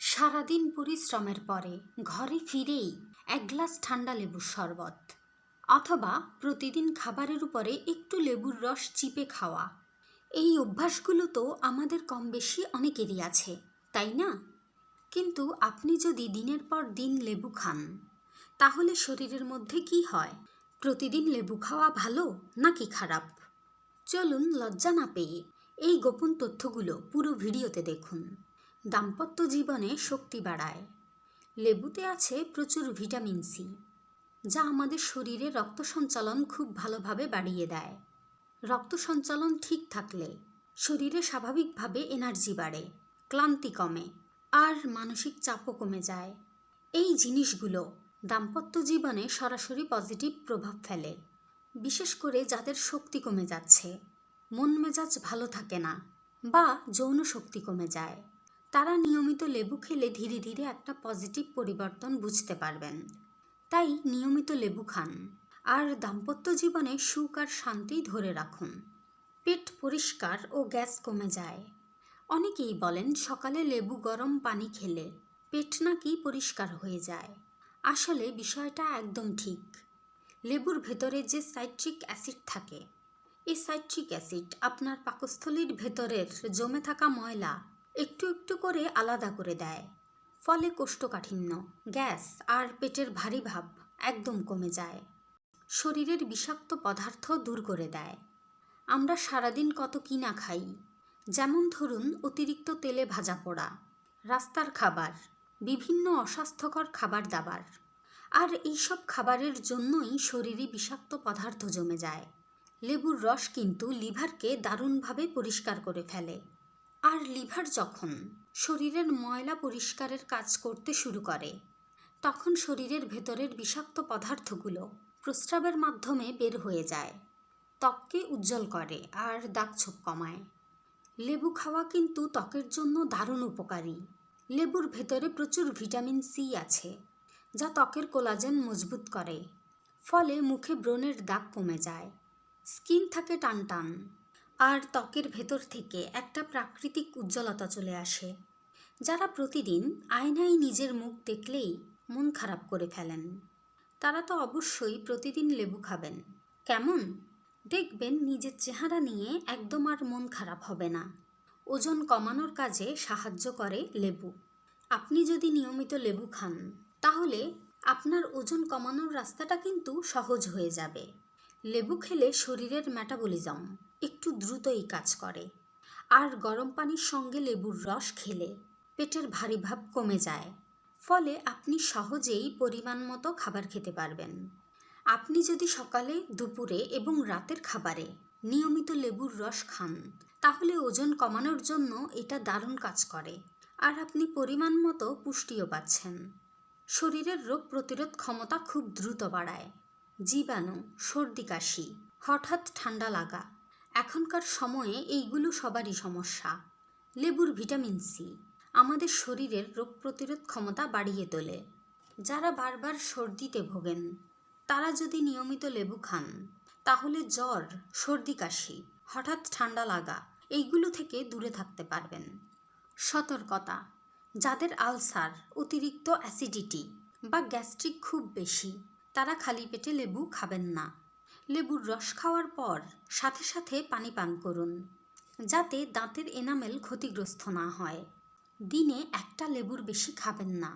সারাদিন পরিশ্রমের পরে ঘরে ফিরেই এক গ্লাস ঠান্ডা লেবুর শরবত অথবা প্রতিদিন খাবারের উপরে একটু লেবুর রস চিপে খাওয়া। এই অভ্যাসগুলো তো আমাদের কম বেশি অনেকেরই আছে, তাই না? কিন্তু আপনি যদি দিনের পর দিন লেবু খান, তাহলে শরীরের মধ্যে কি হয়? প্রতিদিন লেবু খাওয়া ভালো নাকি খারাপ? চলুন লজ্জা না পেয়ে এই গোপন তথ্যগুলো পুরো ভিডিওতে দেখুন। দাম্পত্য জীবনে শক্তি বাড়ায়। লেবুতে আছে প্রচুর ভিটামিন সি যা আমাদের শরীরে রক্ত সঞ্চালন খুব ভালোভাবে বাড়িয়ে দেয়। রক্ত সঞ্চালন ঠিক থাকলে শরীরে স্বাভাবিকভাবে এনার্জি বাড়ে, ক্লান্তি কমে, আর মানসিক চাপও কমে যায়। এই জিনিসগুলো দাম্পত্য জীবনে সরাসরি পজিটিভ প্রভাব ফেলে, বিশেষ করে যাদের শক্তি কমে যাচ্ছে। মন মেজাজ ভালো থাকে না, বা যৌন শক্তি কমে যায়। তারা নিয়মিত লেবু খেলে ধীরে ধীরে একটা পজিটিভ পরিবর্তন বুঝতে পারবেন। তাই নিয়মিত লেবু খান। আর দাম্পত্য জীবনে সুখ আর শান্তি ধরে রাখুন। পেট পরিষ্কার ও গ্যাস কমে যায়। অনেকেই বলেন, সকালে লেবু গরম পানি খেলে পেট নাকি পরিষ্কার হয়ে যায়। আসলে বিষয়টা একদম ঠিক। লেবুর ভেতরে যে সাইট্রিক অ্যাসিড থাকে, এই সাইট্রিক অ্যাসিড আপনার পাকস্থলীর ভেতরের জমে থাকা ময়লা একটু একটু করে আলাদা করে দেয়। ফলে কোষ্ঠকাঠিন্য, গ্যাস আর পেটের ভারী ভাব একদম কমে যায়। শরীরের বিষাক্ত পদার্থ দূর করে দেয়। আমরা সারাদিন কত কিনা খাই। যেমন ধরুন অতিরিক্ত তেলে ভাজা পোড়া, রাস্তার খাবার, বিভিন্ন অস্বাস্থ্যকর খাবার দাবার। আর এইসব খাবারের জন্যই শরীরে বিষাক্ত পদার্থ জমে যায়। লেবুর রস কিন্তু লিভারকে দারুণভাবে পরিষ্কার করে ফেলে। আর লিভার যখন শরীরের ময়লা পরিষ্কারের কাজ করতে শুরু করে, তখন শরীরের ভেতরের বিষাক্ত পদার্থগুলো প্রস্রাবের মাধ্যমে বের হয়ে যায়, ত্বককে উজ্জ্বল করে আর দাগছোপ কমায়। লেবু খাওয়া কিন্তু ত্বকের জন্য দারুণ উপকারী। লেবুর ভেতরে প্রচুর ভিটামিন সি আছে, যা ত্বকের কোলাজেন মজবুত করে, ফলে মুখে ব্রণের দাগ কমে যায়। স্কিন থাকে টানটান আর ত্বকের ভেতর থেকে একটা প্রাকৃতিক উজ্জ্বলতা চলে আসে। যারা প্রতিদিন আয়নায় নিজের মুখ দেখলেই মন খারাপ করে ফেলেন। তারা তো অবশ্যই প্রতিদিন লেবু খাবেন। কেমন? দেখবেন নিজের চেহারা নিয়ে একদম আর মন খারাপ হবে না। ওজন কমানোর কাজে সাহায্য করে লেবু। আপনি যদি নিয়মিত লেবু খান, তাহলে আপনার ওজন কমানোর রাস্তাটা কিন্তু সহজ হয়ে যাবে। লেবু খেলে শরীরের মেটাবলিজম একটু দ্রুতই কাজ করে। আর গরম পানির সঙ্গে লেবুর রস খেলে পেটের ভারী ভাব কমে যায়। ফলে আপনি সহজেই পরিমাণ মতো খাবার খেতে পারবেন। আপনি যদি সকালে, দুপুরে এবং রাতের খাবারে নিয়মিত লেবুর রস খান, তাহলে ওজন কমানোর জন্য এটা দারুণ কাজ করে। আর আপনি পরিমাণ মতো পুষ্টিও পাচ্ছেন। শরীরের রোগ প্রতিরোধ ক্ষমতা খুব দ্রুত বাড়ায়। জীবাণু, সর্দি, কাশি, হঠাৎ ঠান্ডা লাগা। এখনকার সময়ে এইগুলো সবারই সমস্যা। লেবুর ভিটামিন সি আমাদের শরীরের রোগ প্রতিরোধ ক্ষমতা বাড়িয়ে তোলে। যারা বারবার সর্দিতে ভোগেন, তারা যদি নিয়মিত লেবু খান, তাহলে জ্বর, সর্দি, কাশি, হঠাৎ ঠান্ডা লাগা, এইগুলো থেকে দূরে থাকতে পারবেন। সতর্কতা, যাদের আলসার অতিরিক্ত অ্যাসিডিটি বা গ্যাস্ট্রিক খুব বেশি তারা খালি পেটে লেবু খাবেন না। লেবুর রস খাওয়ার পর সাথে সাথে পানি পান করুন, যাতে দাঁতের এনামেল ক্ষতিগ্রস্ত না হয়। দিনে একটা লেবুর বেশি খাবেন না।